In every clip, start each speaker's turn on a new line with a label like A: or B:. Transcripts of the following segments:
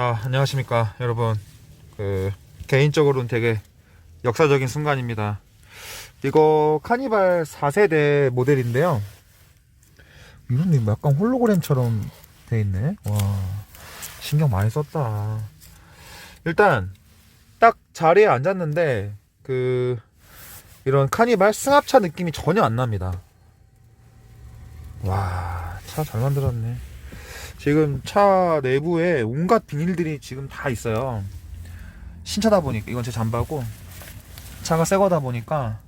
A: 자, 안녕하십니까, 여러분. 그, 개인적으로는 되게 역사적인 순간입니다. 이거 카니발 4세대 모델인데요. 이런 게 약간 홀로그램처럼 돼 있네. 와, 신경 많이 썼다. 일단, 딱 자리에 앉았는데, 그, 이런 카니발 승합차 느낌이 전혀 안 납니다. 와, 차 잘 만들었네. 지금 차 내부에 온갖 비닐들이 지금 다 있어요. 신차다 보니까 이건 제 잠바고 차가 새 거다 보니까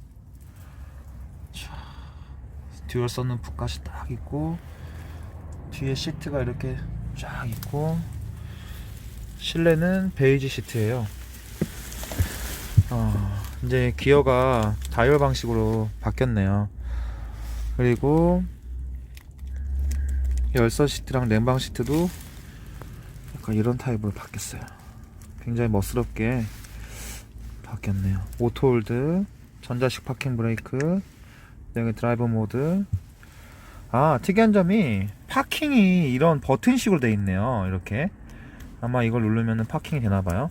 A: 자, 듀얼 선루프까지 딱 있고 뒤에 시트가 이렇게 쫙 있고 실내는 베이지 시트예요. 어, 이제 기어가 다이얼 방식으로 바뀌었네요. 그리고 열선 시트랑 냉방 시트도 약간 이런 타입으로 바뀌었어요. 굉장히 멋스럽게 바뀌었네요. 오토홀드, 전자식 파킹 브레이크, 여기 드라이버 모드. 아, 특이한 점이 파킹이 이런 버튼식으로 돼 있네요. 이렇게. 아마 이걸 누르면 파킹이 되나봐요.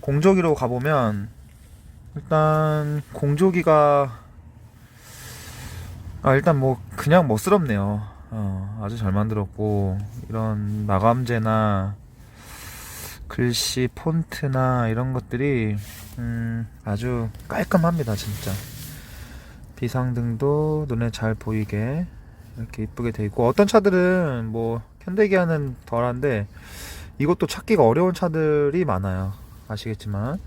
A: 공조기로 가보면, 일단, 공조기가 아, 일단 뭐 그냥 멋스럽네요. 어, 아주 잘 만들었고 이런 마감재나 글씨 폰트나 이런 것들이 음, 아주 깔끔합니다, 진짜. 비상등도 눈에 잘 보이게 이렇게 이쁘게 돼 있고 어떤 차들은 뭐 현대기아는 덜한데 이것도 찾기가 어려운 차들이 많아요. 아시겠지만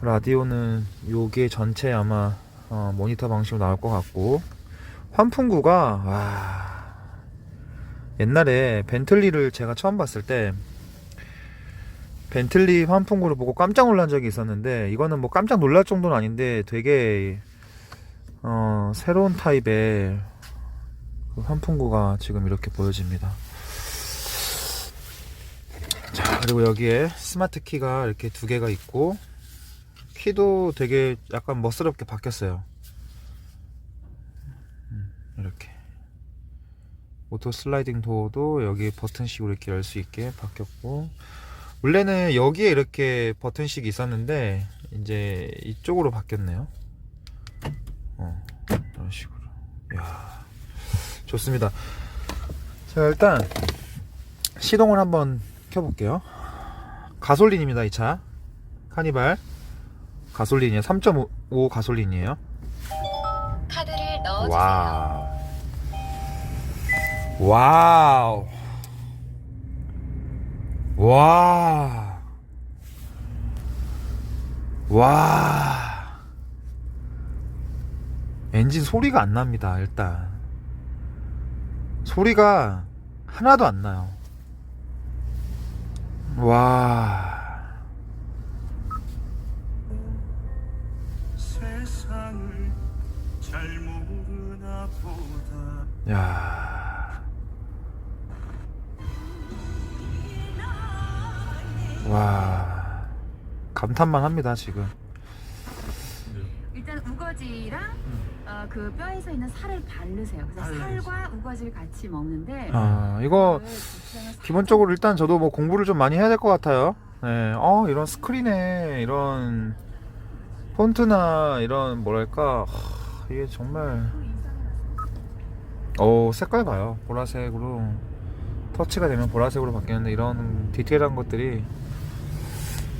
A: 라디오는 요게 전체 아마 어, 모니터 방식으로 나올 것 같고 환풍구가 와 옛날에 벤틀리를 제가 처음 봤을 때 벤틀리 환풍구를 보고 깜짝 놀란 적이 있었는데 이거는 뭐 깜짝 놀랄 정도는 아닌데 되게 어, 새로운 타입의 그 환풍구가 지금 이렇게 보여집니다. 자 그리고 여기에 스마트 키가 이렇게 두 개가 있고 키도 되게 약간 멋스럽게 바뀌었어요. 이렇게 오토 슬라이딩 도어도 여기 버튼식으로 이렇게 열 수 있게 바뀌었고 원래는 여기에 이렇게 버튼식이 있었는데 이제 이쪽으로 바뀌었네요. 어, 이런 식으로. 야 좋습니다. 자 일단 시동을 한번 켜볼게요. 가솔린입니다 이 차. 카니발. 가솔린이에요. 3.5 가솔린이에요.
B: 카드를 넣어주세요.
A: 와우. 와우. 와. 와. 엔진 소리가 안 납니다, 일단. 소리가 하나도 안 나요. 와.
C: 세상을 잘 모르나 보다
A: 야. 와. 감탄만 합니다, 지금.
B: 일단 우거지랑 어, 그 뼈에서 있는 살을 바르세요. 그래서 살과 우거지를 같이 먹는데
A: 아, 이거
B: 주차장에서
A: 기본적으로 일단 저도 뭐 공부를 좀 많이 해야 될 것 같아요. 네. 어, 이런 스크린에 이런 폰트나 이런 뭐랄까 하, 이게 정말 오 색깔 봐요 보라색으로 터치가 되면 보라색으로 바뀌는데 이런 디테일한 것들이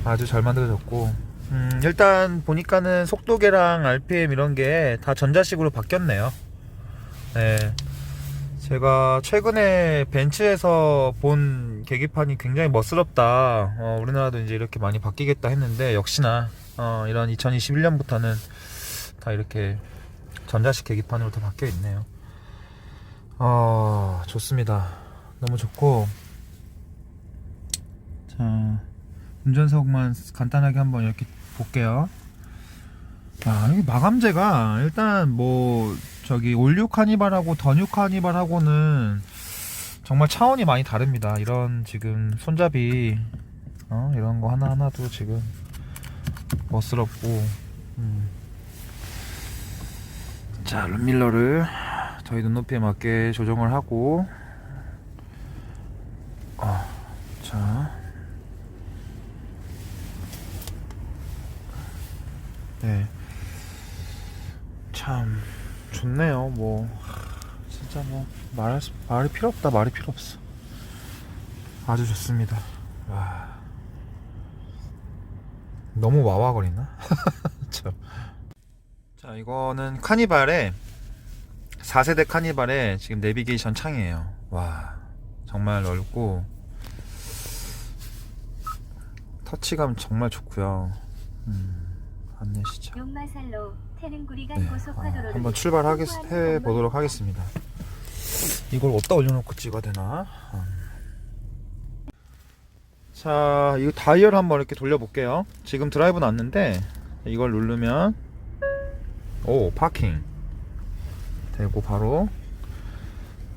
A: 아주 잘 만들어졌고. 음, 일단 보니까는 속도계랑 RPM 이런 게 다 전자식으로 바뀌었네요. 네. 제가 최근에 벤츠에서 본 계기판이 굉장히 멋스럽다. 어, 우리나라도 이제 이렇게 많이 바뀌겠다 했는데 역시나 어, 이런 2021년부터는 다 이렇게 전자식 계기판으로 다 바뀌어 있네요. 어, 좋습니다. 너무 좋고. 자, 운전석만 간단하게 한번 이렇게 볼게요. 아, 여기 마감재가 일단 뭐 저기 올류 카니발하고 더뉴 카니발하고는 정말 차원이 많이 다릅니다. 이런 지금 손잡이 어, 이런 거 하나 하나도 지금 멋스럽고. 음. 자, 룸밀러를 저희 눈높이에 맞게 조정을 하고 어, 네. 참 좋네요. 뭐 진짜 뭐 말할 수, 말이 필요 없다. 말이 필요 없어. 아주 좋습니다. 와. 너무 와와거리나? 참. 자, 이거는 카니발의 4세대 카니발의 지금 내비게이션 창이에요. 와. 정말 넓고 터치감 정말 좋고요. 음, 안내 시작.
D: 용마살로 태릉구리간
A: 네, 어,
D: 고속화도로를
A: 한번 출발하게 해 보도록 하겠습니다. 이걸 어디다 올려놓고 찍어야 되나? 음. 자, 이거 다이얼 한번 이렇게 돌려볼게요. 지금 드라이브 났는데 이걸 누르면 오 파킹 되고 바로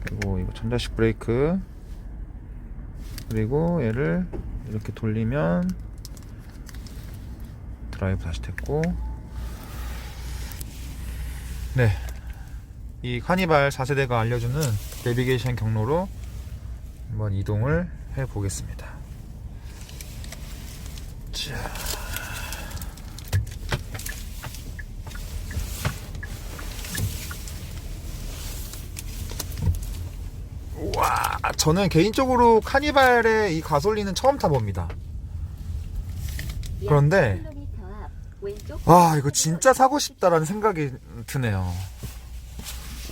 A: 그리고 이거 전자식 브레이크 그리고 얘를 이렇게 돌리면 드라이브 다시 됐고 네. 이 카니발 4세대가 알려주는 내비게이션 경로로 한번 이동을 해 보겠습니다. 자. 와, 저는 개인적으로 카니발의 이 가솔린은 처음 타봅니다. 그런데 와 이거 진짜 사고 싶다라는 생각이 드네요.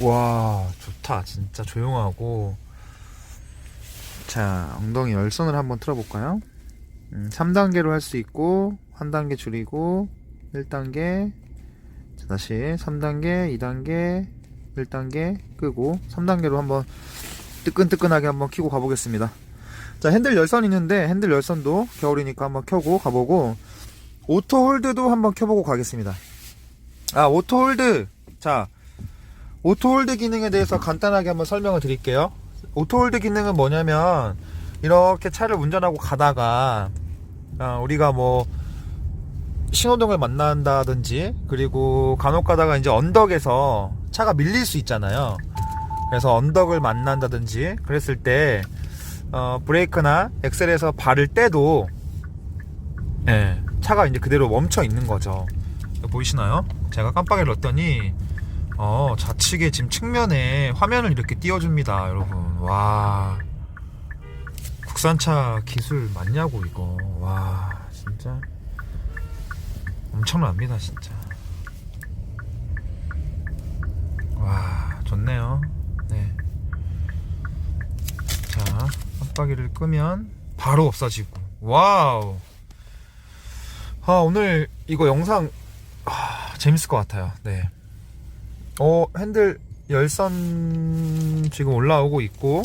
A: 와 좋다. 진짜 조용하고. 자 엉덩이 열선을 한번 틀어볼까요? 음, 3단계로 할 수 있고 한 단계 줄이고 1단계. 자, 다시. 3단계 2단계 1단계 끄고 3단계로 한번 뜨끈뜨끈하게 한번 키고 가보겠습니다. 자 핸들 열선 있는데 핸들 열선도 겨울이니까 한번 켜고 가보고 오토 홀드도 한번 켜보고 가겠습니다. 아, 오토 홀드. 자, 오토 홀드 기능에 대해서 간단하게 한번 설명을 드릴게요. 오토 홀드 기능은 뭐냐면, 이렇게 차를 운전하고 가다가, 아, 우리가 뭐, 신호등을 만난다든지, 그리고 간혹 가다가 이제 언덕에서 차가 밀릴 수 있잖아요. 그래서 언덕을 만난다든지, 그랬을 때, 어, 브레이크나 엑셀에서 발을 떼도, 예, 차가 이제 그대로 멈춰 있는 거죠. 보이시나요? 제가 깜빡이를 넣었더니 어, 좌측에 지금 측면에 화면을 이렇게 띄워줍니다, 여러분. 와, 국산차 기술 맞냐고 이거. 와, 진짜 엄청납니다, 진짜. 와, 좋네요. 네. 자, 깜빡이를 끄면 바로 없어지고. 와우. 아, 오늘 이거 영상 아, 재밌을 것 같아요. 네. 어, 핸들 열선 지금 올라오고 있고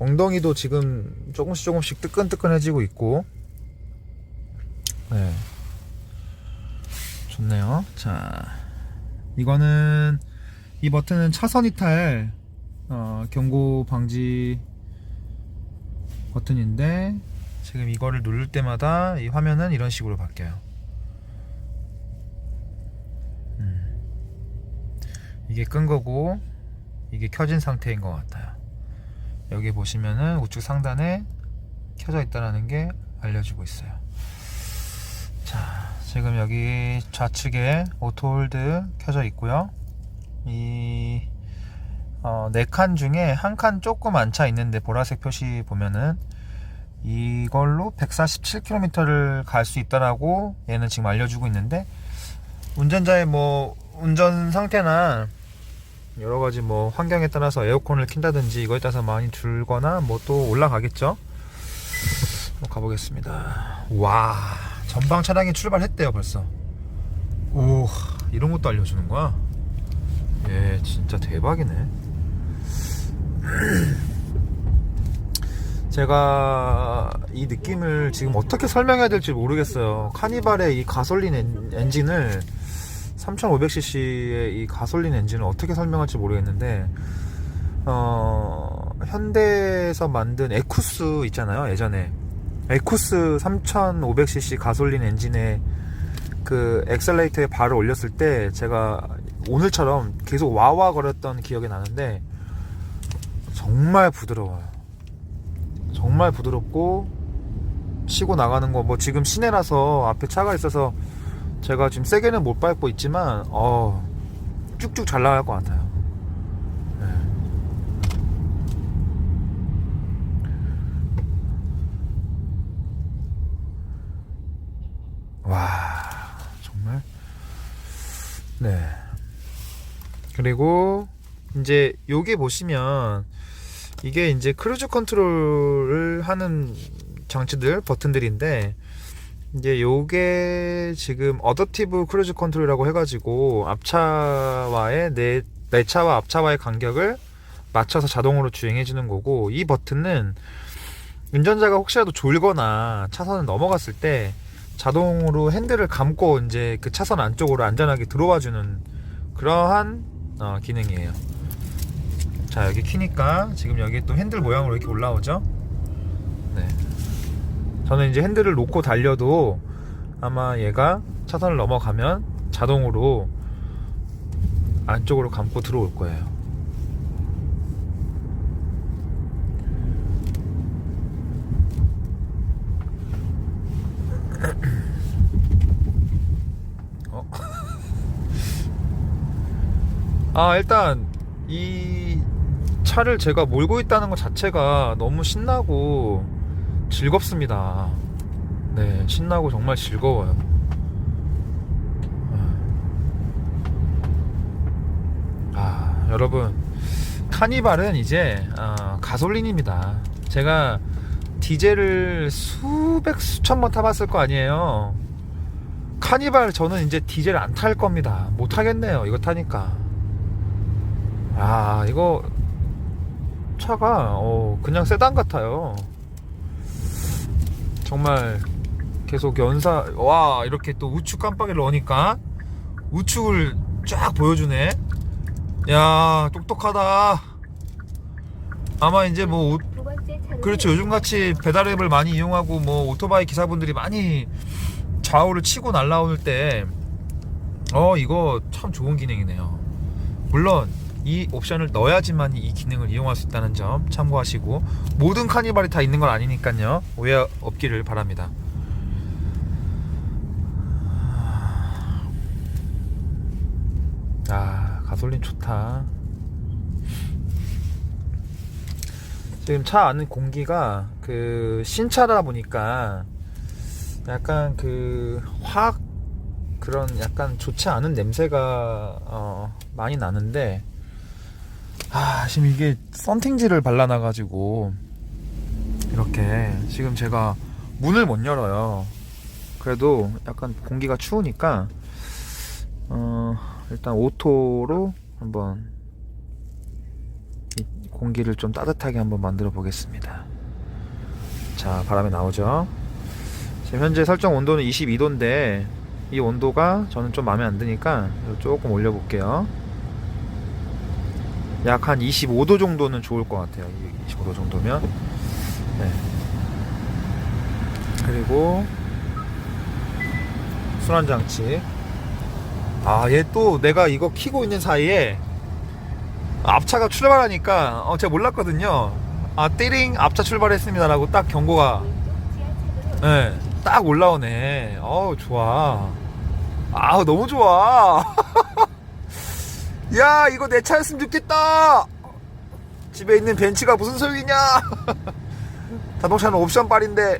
A: 엉덩이도 지금 조금씩 조금씩 뜨끈뜨끈해지고 있고 네. 좋네요. 자. 이거는 이 버튼은 차선 이탈 어, 경고 방지 버튼인데 지금 이거를 누를 때마다 이 화면은 이런 식으로 바뀌어요. 음. 이게 끈 거고 이게 켜진 상태인 것 같아요. 여기 보시면은 우측 상단에 켜져 있다라는 게 알려주고 있어요. 자, 지금 여기 좌측에 오토홀드 켜져 있고요. 이 어, 네칸 중에 한 칸 조금 안 차 있는데 보라색 표시 보면은 이걸로 147km를 갈 수 있다라고 얘는 지금 알려주고 있는데 운전자의 뭐 운전 상태나 여러 가지 뭐 환경에 따라서 에어컨을 킨다든지 이거에 따라서 많이 줄거나 뭐 또 올라가겠죠. 가보겠습니다. 와 전방 차량이 출발했대요 벌써. 오 이런 것도 알려주는 거야. 예 진짜 대박이네. 제가 이 느낌을 지금 어떻게 설명해야 될지 모르겠어요. 카니발의 이 가솔린 엔, 엔진을 3500cc의 이 가솔린 엔진을 어떻게 설명할지 모르겠는데 어, 현대에서 만든 에쿠스 있잖아요. 예전에 에쿠스 3500cc 가솔린 엔진에 그 엑셀레이터에 발을 올렸을 때 제가 오늘처럼 계속 와와 거렸던 기억이 나는데 정말 부드러워요. 정말 부드럽고 치고 나가는 거 뭐 지금 시내라서 앞에 차가 있어서 제가 지금 세게는 못 밟고 있지만 어 쭉쭉 잘 나갈 것 같아요. 네. 와 정말 네 그리고 이제 요게 보시면 이게 이제 크루즈 컨트롤을 하는 장치들 버튼들인데 이제 요게 지금 어댑티브 크루즈 컨트롤이라고 해가지고 앞차와의 내, 내 차와 앞차와의 간격을 맞춰서 자동으로 주행해 주는 거고 이 버튼은 운전자가 혹시라도 졸거나 차선을 넘어갔을 때 자동으로 핸들을 감고 이제 그 차선 안쪽으로 안전하게 들어와 주는 그러한 어, 기능이에요. 자 여기 키니까 지금 여기 또 핸들 모양으로 이렇게 올라오죠. 네. 저는 이제 핸들을 놓고 달려도 아마 얘가 차선을 넘어가면 자동으로 안쪽으로 감고 들어올 거예요. 어? 아 일단 이 차를 제가 몰고 있다는 것 자체가 너무 신나고 즐겁습니다. 네, 신나고 정말 즐거워요. 아, 여러분, 카니발은 이제 어, 가솔린입니다. 제가 디젤을 수백 수천 번 타봤을 거 아니에요. 카니발 저는 이제 디젤 안 탈 겁니다. 못 타겠네요. 이거 타니까. 아, 이거 차가 어, 그냥 세단 같아요. 정말 계속 연사 와 이렇게 또 우측 깜빡이를 넣으니까 우측을 쫙 보여주네. 야 똑똑하다. 아마 이제 뭐 그렇죠. 요즘같이 배달앱을 많이 이용하고 뭐 오토바이 기사분들이 많이 좌우를 치고 날라올 때, 어, 이거 참 좋은 기능이네요. 물론, 이 옵션을 넣어야지만 이 기능을 이용할 수 있다는 점 참고하시고, 모든 카니발이 다 있는 건 아니니까요. 오해 없기를 바랍니다. 아, 가솔린 좋다. 지금 차 안은 공기가 그 신차다 보니까 약간 그 화학 그런 약간 좋지 않은 냄새가 어 많이 나는데 아 지금 이게 썬팅지를 발라놔 가지고 이렇게 지금 제가 문을 못 열어요 그래도 약간 공기가 추우니까 어 일단 오토로 한번 이 공기를 좀 따뜻하게 한번 만들어 보겠습니다. 자, 바람이 나오죠. 지금 현재 설정 온도는 22도인데 이 온도가 저는 좀 마음에 안 드니까 조금 올려 볼게요. 약 한 25도 정도는 좋을 것 같아요. 25도 정도면. 네. 그리고 순환 장치. 아, 얘 또 내가 이거 키고 있는 사이에 앞차가 출발하니까 어, 제가 몰랐거든요. 아, 띠링 앞차 출발했습니다라고 딱 경고가 네, 딱 올라오네. 어우, 좋아. 아우, 너무 좋아. 야, 이거 내 차였으면 좋겠다. 집에 있는 벤츠가 무슨 소용이냐? 자동차는 옵션 빨인데.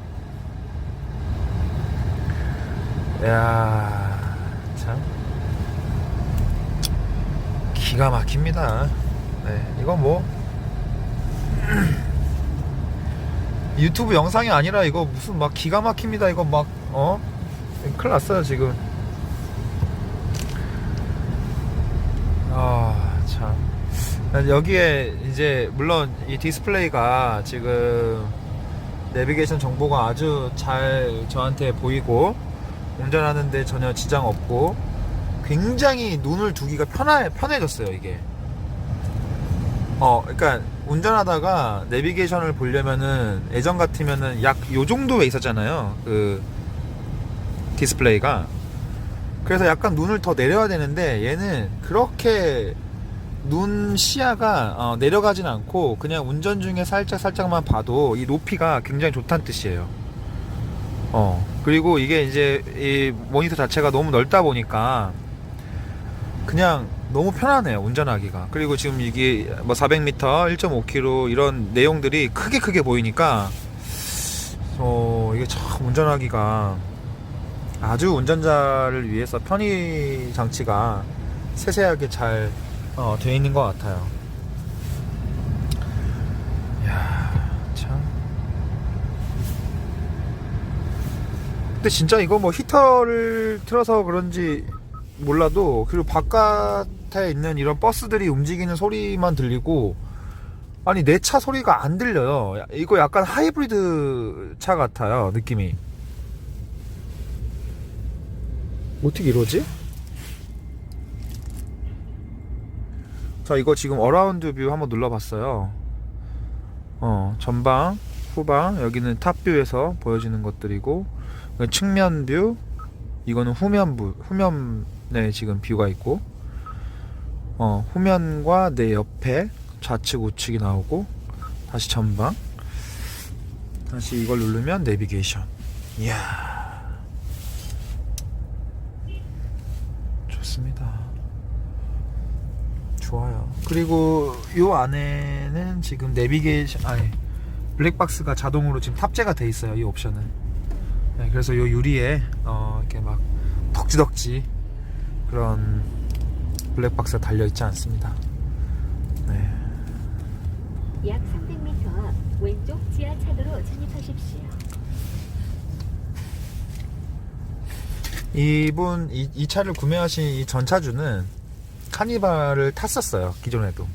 A: 야, 참. 기가 막힙니다. 네, 이거 뭐. 유튜브 영상이 아니라 이거 무슨 막 기가 막힙니다. 이거 막, 어? 큰일 났어요, 지금. 아, 참. 여기에 이제, 물론 이 디스플레이가 지금 내비게이션 정보가 아주 잘 저한테 보이고, 운전하는데 전혀 지장 없고, 굉장히 눈을 두기가 편해, 편해졌어요, 이게. 어, 그러니까 운전하다가 내비게이션을 보려면은 예전 같으면은 약 요 정도에 있었잖아요. 그 디스플레이가. 그래서 약간 눈을 더 내려야 되는데 얘는 그렇게 눈 시야가 어, 내려가진 않고 그냥 운전 중에 살짝 살짝만 봐도 이 높이가 굉장히 좋다는 뜻이에요. 어. 그리고 이게 이제 이 모니터 자체가 너무 넓다 보니까 그냥 너무 편하네요 운전하기가 그리고 지금 이게 뭐 400m 1.5km 이런 내용들이 크게 크게 보이니까 어 이게 참 운전하기가 아주 운전자를 위해서 편의 장치가 세세하게 잘 어, 되어 있는 것 같아요 야 참 근데 진짜 이거 뭐 히터를 틀어서 그런지 몰라도 그리고 바깥에 있는 이런 버스들이 움직이는 소리만 들리고 아니 내 차 소리가 안 들려요. 야, 이거 약간 하이브리드 차 같아요 느낌이. 어떻게 이러지? 자 이거 지금 어라운드 뷰 한번 눌러봤어요. 어 전방, 후방 여기는 탑뷰에서 보여지는 것들이고 측면 뷰 이거는 후면 뷰 후면에 지금 뷰가 있고 어 후면과 내 옆에 좌측 우측이 나오고 다시 전방 다시 이걸 누르면 내비게이션. 이야. 좋습니다 좋아요 그리고 요 안에는 지금 내비게이션 아니 블랙박스가 자동으로 지금 탑재가 돼 있어요 이 옵션은 네, 그래서 요 유리에 어, 이렇게 막 덕지덕지 그런 블랙박스가 달려 있지 않습니다. 네.
D: 약 300m 앞 왼쪽 지하차도로 진입하십시오.
A: 이분 이, 이 차를 구매하신 이 전차주는 카니발을 탔었어요 기존에도.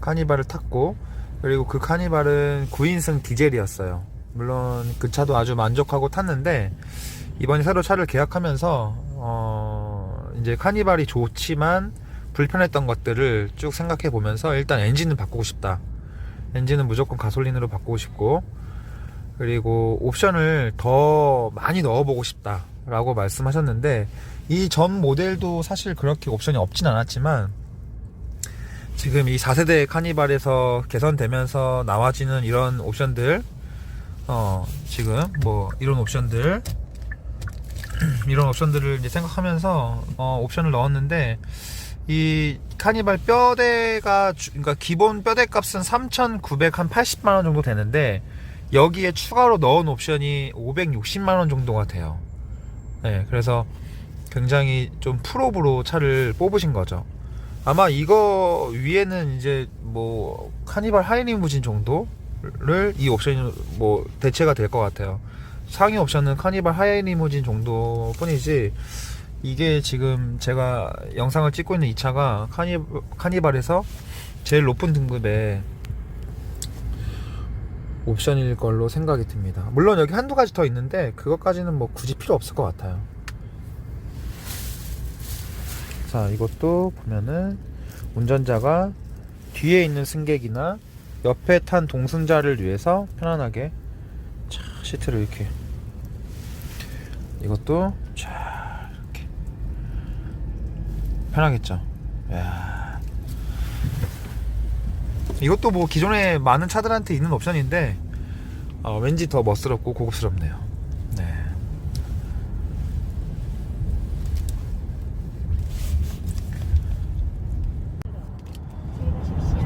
A: 카니발을 탔고 그리고 그 카니발은 9인승 디젤이었어요. 물론 그 차도 아주 만족하고 탔는데 이번에 새로 차를 계약하면서 어 이제 카니발이 좋지만 불편했던 것들을 쭉 생각해 보면서 일단 엔진은 바꾸고 싶다. 엔진은 무조건 가솔린으로 바꾸고 싶고 그리고 옵션을 더 많이 넣어보고 싶다 라고 말씀하셨는데 이 전 모델도 사실 그렇게 옵션이 없진 않았지만 지금 이 4세대 카니발에서 개선되면서 나와지는 이런 옵션들 어 지금 뭐 이런 옵션들 이런 옵션들을 이제 생각하면서 어 옵션을 넣었는데 이 카니발 뼈대가 주- 그러니까 기본 뼈대 값은 3,980만 원 정도 되는데 여기에 추가로 넣은 옵션이 560만 원 정도가 돼요. 네, 그래서 굉장히 좀 풀업으로 차를 뽑으신 거죠. 아마 이거 위에는 이제 뭐 카니발 하이리무진 정도를 이 옵션이 뭐 대체가 될 것 같아요. 상위 옵션은 카니발 하이리무진 정도뿐이지 이게 지금 제가 영상을 찍고 있는 이 차가 카니, 카니발에서 제일 높은 등급의 옵션일 걸로 생각이 듭니다. 물론 여기 한두 가지 더 있는데 그것까지는 뭐 굳이 필요 없을 것 같아요. 자, 이것도 보면은 운전자가 뒤에 있는 승객이나 옆에 탄 동승자를 위해서 편안하게 차, 시트를 이렇게 이것도 자 이렇게 편하겠죠. 야. 이것도 뭐 기존에 많은 차들한테 있는 옵션인데 어, 왠지 더 멋스럽고 고급스럽네요. 네.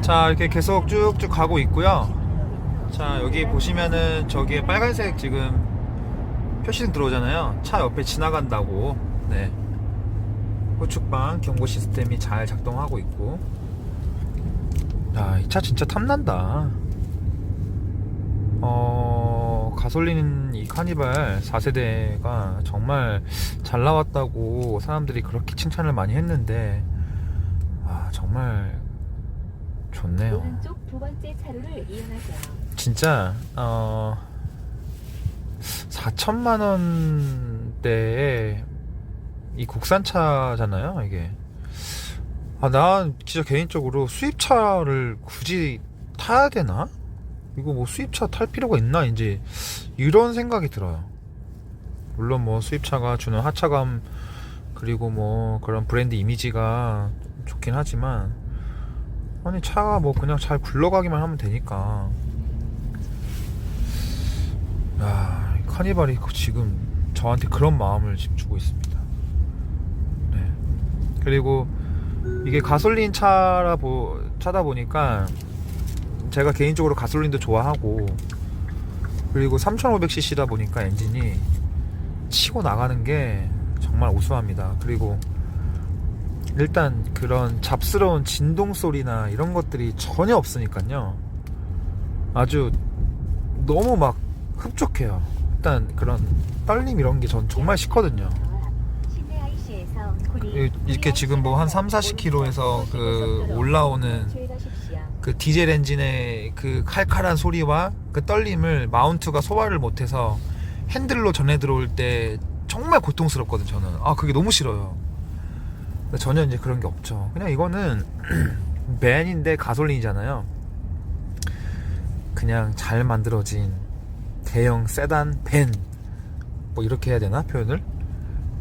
D: 주의하십시오.
A: 자 이렇게 계속 쭉쭉 가고 있고요. 자 여기 보시면은 저기에 빨간색 지금 표시등 들어오잖아요. 차 옆에 지나간다고. 네. 후측방 경고 시스템이 잘 작동하고 있고. 야, 이 차 진짜 탐난다. 어, 가솔린 이 카니발 4세대가 정말 잘 나왔다고 사람들이 그렇게 칭찬을 많이 했는데, 아, 정말 좋네요.
D: 오른쪽 두 번째 차로를 이용하세요.
A: 진짜 어 4천만 원대의 이 국산차잖아요 이게 아난 진짜 개인적으로 수입차를 굳이 타야 되나 이거 뭐 수입차 탈 필요가 있나 이제 이런 생각이 들어요 물론 뭐 수입차가 주는 하차감 그리고 뭐 그런 브랜드 이미지가 좋긴 하지만 아니 차가 뭐 그냥 잘 굴러가기만 하면 되니까 야, 이 카니발이 지금 저한테 그런 마음을 지금 주고 있습니다. 네. 그리고 이게 가솔린 차라 보, 차다 보니까 제가 개인적으로 가솔린도 좋아하고 그리고 3500cc다 보니까 엔진이 치고 나가는 게 정말 우수합니다. 그리고 일단 그런 잡스러운 진동 소리나 이런 것들이 전혀 없으니까요. 아주 너무 막 흡족해요. 일단 그런 떨림 이런 게 전 정말 싫거든요. 이렇게 지금 뭐 한 3, 40km에서 그 올라오는. 그 디젤 엔진의 그 칼칼한 소리와 그 떨림을 마운트가 소화를 못해서 핸들로 전해 들어올 때 정말 고통스럽거든 저는 아 그게 너무 싫어요 전혀 이제 그런 게 없죠. 그냥 이거는 벤인데 가솔린이잖아요. 그냥 잘 만들어진 대형 세단 벤 뭐 이렇게 해야 되나 표현을?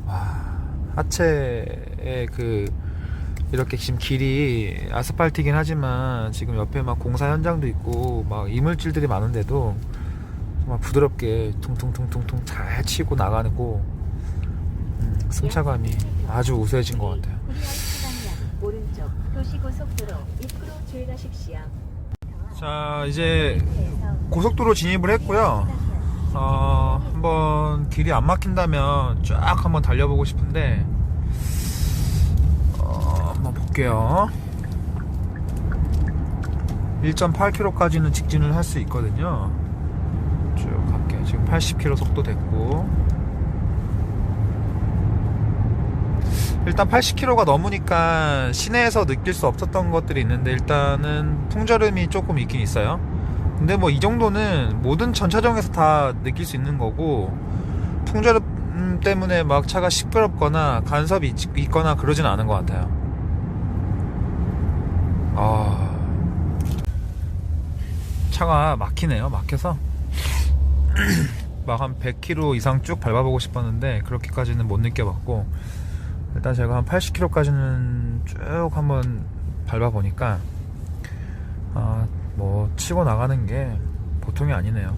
A: 와 하체의 그 이렇게 지금 길이 아스팔트이긴 하지만 지금 옆에 막 공사 현장도 있고 막 이물질들이 많은데도 정말 부드럽게 퉁퉁퉁퉁퉁 잘 치고 나가고 음, 승차감이 아주 우수해진 것 같아요.
D: 구리 IC 방향 오른쪽
A: 자 이제 고속도로 진입을 했고요. 어, 한번 길이 안 막힌다면 쫙 한번 달려보고 싶은데 어, 한번 볼게요. 1.8km까지는 직진을 할 수 있거든요. 쭉 갈게요. 지금 80km 속도 됐고 일단 80km가 넘으니까 시내에서 느낄 수 없었던 것들이 있는데 일단은 풍절음이 조금 있긴 있어요. 근데 뭐 이 정도는 모든 전차종에서 다 느낄 수 있는 거고 풍절음 때문에 막 차가 시끄럽거나 간섭이 있- 있거나 그러진 않은 것 같아요. 아 차가 막히네요. 막혀서 막 한 100km 이상 쭉 밟아보고 싶었는데 그렇게까지는 못 느껴봤고 일단 제가 한 80km까지는 쭉 한번 밟아보니까 아, 뭐 치고 나가는 게 보통이 아니네요.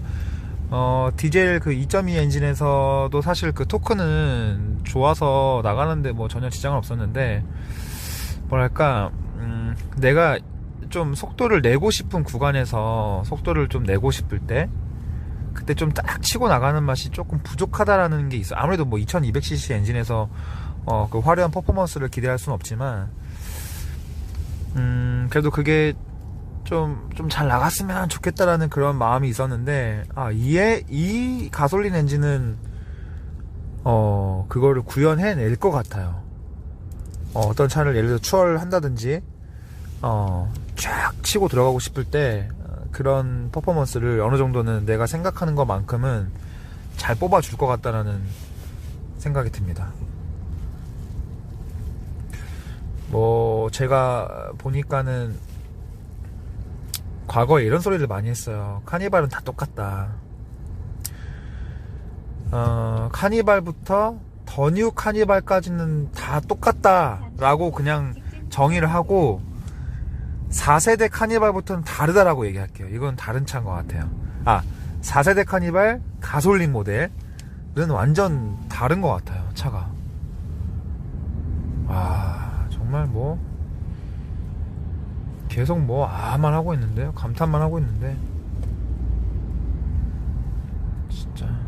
A: 어, 디젤 그 2.2 엔진에서도 사실 그 토크는 좋아서 나가는데 뭐 전혀 지장은 없었는데 뭐랄까 음, 내가 좀 속도를 내고 싶은 구간에서 속도를 좀 내고 싶을 때 그때 좀 딱 치고 나가는 맛이 조금 부족하다라는 게 있어. 요 아무래도 뭐 2200cc 엔진에서 어, 그 화려한 퍼포먼스를 기대할 수는 없지만 음, 그래도 그게 좀, 좀 잘 나갔으면 좋겠다라는 그런 마음이 있었는데, 아, 이에, 이 가솔린 엔진은, 어, 그거를 구현해낼 것 같아요. 어, 어떤 차를 예를 들어 추월한다든지, 어, 쫙 치고 들어가고 싶을 때, 어, 그런 퍼포먼스를 어느 정도는 내가 생각하는 것만큼은 잘 뽑아줄 것 같다라는 생각이 듭니다. 뭐, 제가 보니까는, 과거에 이런 소리를 많이 했어요. 카니발은 다 똑같다. 어, 카니발부터 더뉴 카니발까지는 다 똑같다라고 그냥 정의를 하고 4세대 카니발부터는 다르다라고 얘기할게요. 이건 다른 차인 것 같아요. 아, 4세대 카니발 가솔린 모델은 완전 다른 것 같아요. 차가. 와, 정말 뭐 계속 뭐 아만 하고 있는데요. 감탄만 하고 있는데 진짜 음.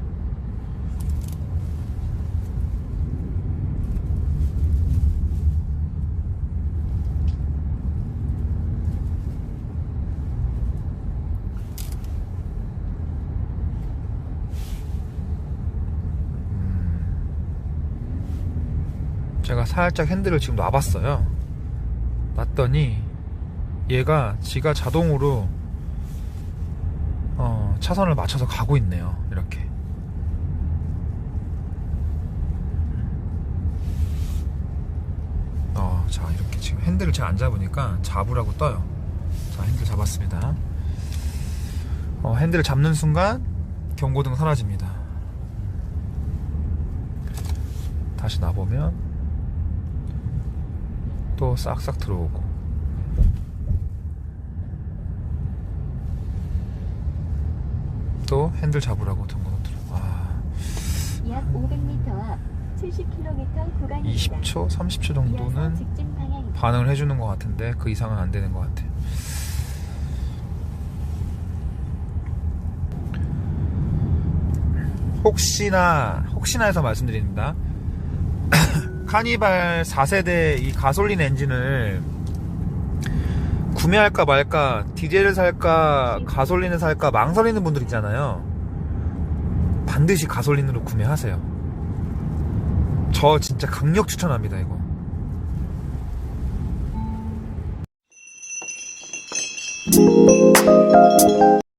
A: 살짝 핸들을 지금 놔봤어요. 놨더니 얘가 지가 자동으로 어, 차선을 맞춰서 가고 있네요. 이렇게. 어, 자 이렇게 지금 핸들을 제가 안 잡으니까 잡으라고 떠요. 자 핸들 잡았습니다. 어, 핸들을 잡는 순간 경고등 사라집니다. 다시 놔보면 또 싹싹 들어오고 또 핸들 잡으라고 등번호 들어. 와,
D: 약 500m 70km 구간입니다.
A: 20초, 30초
D: 이어서
A: 정도는. 반응을 해주는 것 같은데 그 이상은 안 되는 것 같아. 혹시나 혹시나 해서 말씀드립니다. 카니발 4세대 이 가솔린 엔진을 구매할까 말까 디젤을 살까 가솔린을 살까 망설이는 분들 있잖아요. 반드시 가솔린으로 구매하세요. 저 진짜 강력 추천합니다 이거.